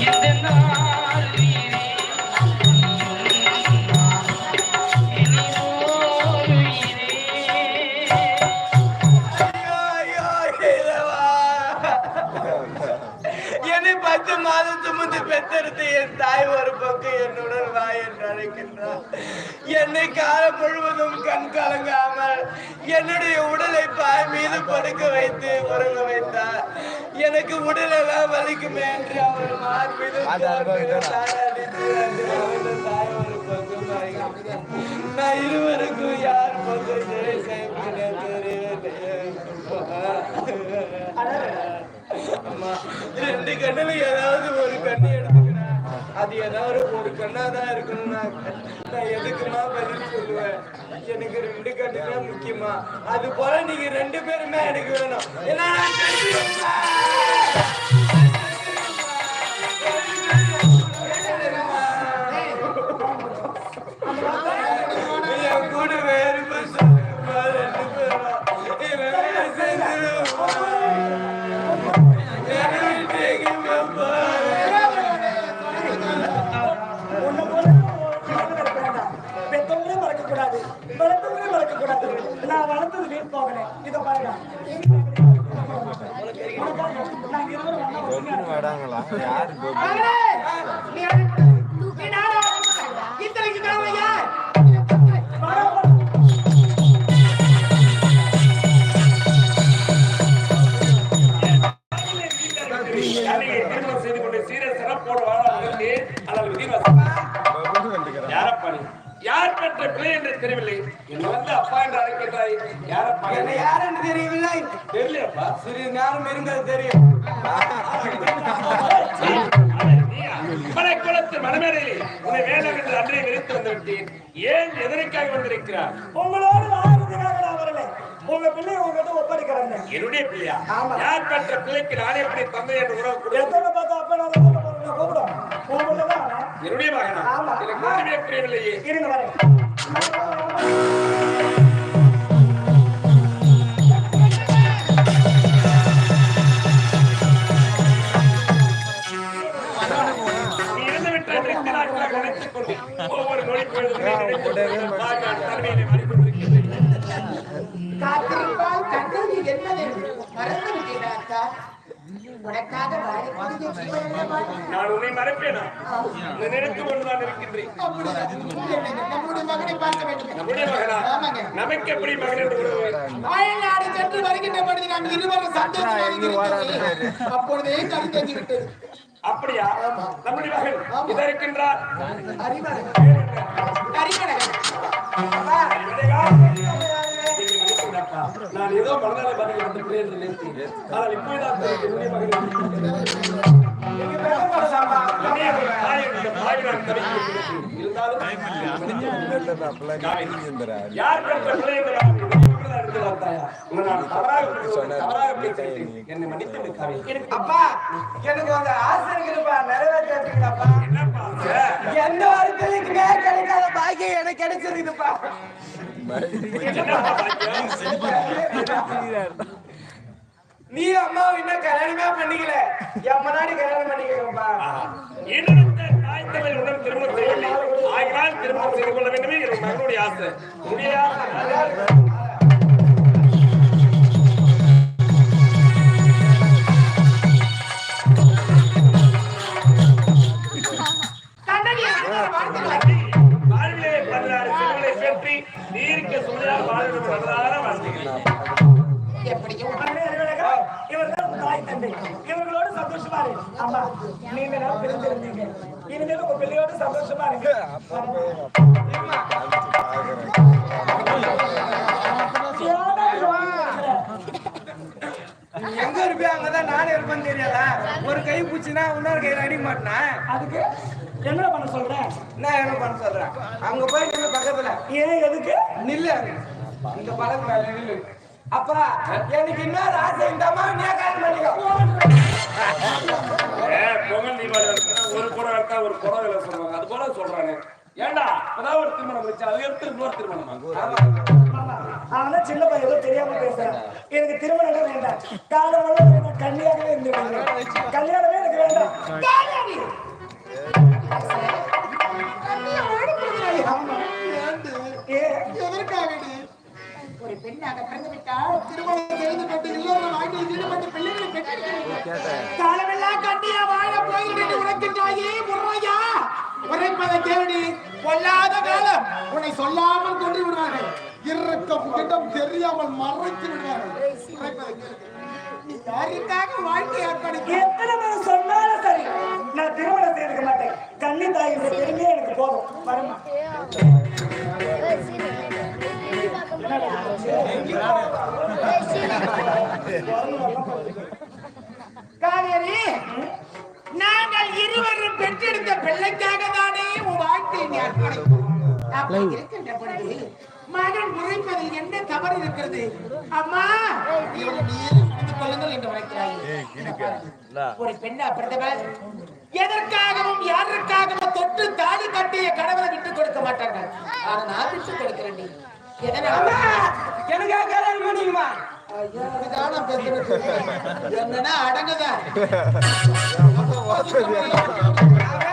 Yes, they're not. சுமந்து பெத்தெடுத்து என் தாய் ஒரு பக்கம் என்னுடன் வா என்று அழைக்கின்றார். என்னை காலம் முழுவதும் கண் கலங்காமல் என்னுடைய உடலை பாய் மீது படுக்க வைத்து உறங்க வைத்தார். எனக்கு உடலெல்லாம் வலிக்குமே என்று அவர் மார்பீது தாராடித்து வந்து அவர்கள் தாய் ஒரு பக்கம் மறைக்கிறார். நான் இருவருக்கும் யார் பக்கம் ரெண்டு கண்ணுல ஏதாவது ஒரு கண்ணு எடுத்துக்கிறேன் அது ஏதாவது ஒரு கண்ணா தான் இருக்கணும்னா நான் எதுக்குமா பதில் சொல்லுவேன் எனக்கு ரெண்டு கண்ணு தான் முக்கியமா அது போல நீங்க ரெண்டு பேருமே எனக்கு வேணும் ஏன்னா போகல இத பாருங்க வடாங்களா? யாரு இத்தனைக்கு யார் செய்து கொண்டு சீர சிறப்போடு வாழ யாரப்பா நீ? யார் பெற்ற பிள்ளை என்று தெரியவில்லை. என்ன வந்து அப்பா என்று அழைக்கின்றாய். யாரப்பா நீ? என்னை யாருன்னு தெரியவில்லை. தெரியலையாப்பா. சிறிது நேரம் இருந்தது தெரியும். மலை குளத்து மனமேடையிலே உன்னை வேண்டாம் என்று அன்றைய விரித்து வந்து விட்டேன். ஏன் எதற்காக வந்திருக்கிறார்? உங்களோட வாழ்றதுக்காக நான் வரல உங்க பிள்ளை உங்ககிட்ட ஒப்படைக்கிறேன். என்னுடைய பிள்ளையா. யார் பெற்ற பிள்ளைக்கு நானே எப்படி தந்தை என்று உறவு எத்தனை பார்த்தா அப்ப நான் கூப்பிடும் உங்கள்ட்ட தான் என்னுடைய மகனா ஆமா. புரியவில்லையே இருங்க வரேன் ஒவ்வொரு. காத்திருப்பால் கண்டது மறந்து விட்டேன் அக்கா? நான் உன்னை மறப்பேனா? கொண்டுதான் இருக்கின்றேன். நம்முடைய மகனை ஆமாங்க. நமக்கு எப்படி மகன் என்று அயல்நாடு சென்று வருகின்ற பொழுது நாம் இருவரும் சந்தோஷமாக இருக்கிறோம். அப்பொழுதே தெரிஞ்சு விட்டது அப்படியா? நம்முடைய மகன் இதா இருக்கின்றார். அறிவழகன் அறிவழகன் நான் ஏதோ மனதாலே பதில் வந்திருக்கிறேன் என்று நினைத்தேன் ஆனால். எனக்கு அப்பா எனக்கு அந்த ஆசை நிறைவேற்றப்பா என்னப்பா? எந்த வாரத்திலுக்குமே கிடைக்காத பாக்கியம் எனக்கு கிடைச்சிருக்குதுப்பா? நீ அம்மா இன்னும் கல்யாணமே பண்ணிக்கல. என் முன்னாடி கல்யாணம் பண்ணிக்கப்பா இன்னொருத்த தாய் தந்தை உடன் திருமணம் செய்யவில்லை. ஆகினால் திருமணம் செய்து கொள்ள வேண்டுமே என் மகனுடைய ஆசை. ஆசை எப்படியும் தாய் தந்தை இவர்களோட சந்தோஷமா நீங்க எல்லாம் இனிமேல் உங்க பிள்ளையோட சந்தோஷமா எங்க இருப்பியா அங்கதான் நானே இருப்பேன்னு தெரியாதா ஒரு கை பூச்சினா இன்னொரு கையில அடிக்க மாட்டேனா அதுக்கு என்ன பண்ண சொல்றேன் நான் என்ன பண்ண சொல்றேன்? அங்க போய் நில்லு பக்கத்துல. ஏன் எதுக்கு? நில்லு இந்த பழத்துல நில்லு. அப்பா எனக்கு இன்னொரு ஆசை இந்த அம்மா நீ கல்யாணம் பண்ணிக்கோ. பொங்கல் தீபாவளி ஒரு புறம் எடுத்தா ஒரு புறம் விலை சொல்லுவாங்க. அது போல சொல்றானே. ஏண்டா? இப்பதான் ஒரு திருமணம் வச்சு அது எடுத்து இன்னொரு திருமணமா? அவனா சின்ன பையன் தெரியாம பேசுறான். எனக்கு திருமணம் வேண்டாம். காலம் எல்லாம் வேண்டாம் நாங்கள் பிறந்து வாழ போகிறேன் கேள்வி கொல்லாத காலம். உன்னை சொல்லாமல் கொன்று விடுவார்கள் இருக்கும் தெரியாமல் மறைத்து விடுவார்கள். உரைப்பதை கேள்வி சொன்னாலும் சரி நான் திருமணம் கண்ணி தாயுடைய பெருமையே எனக்கு போதும். வருமா? காவேரி நாங்கள் இருவரும் பெற்றெடுத்த பிள்ளைக்காக தானே உன் வாழ்க்கையை நீ அர்ப்பணித்தோம் அப்படி இருக்கின்ற பொழுது மகன் உரைப்பதில் என்ன தவறு இருக்கிறது? அம்மா கொள்ளுங்கள் என்று உரைக்கிறாய். ஒரு பெண்ணா பிறந்தவர் எதற்காகவும் யாருக்காகவும் தொட்டு தாலி கட்டிய கணவரை விட்டுக் கொடுக்க மாட்டார்கள். ஆனா நான் விட்டுக் கொடுக்கிறேன் எனக்காக கல்யாணம் பேசுறது. என்னன்னா அடங்குதா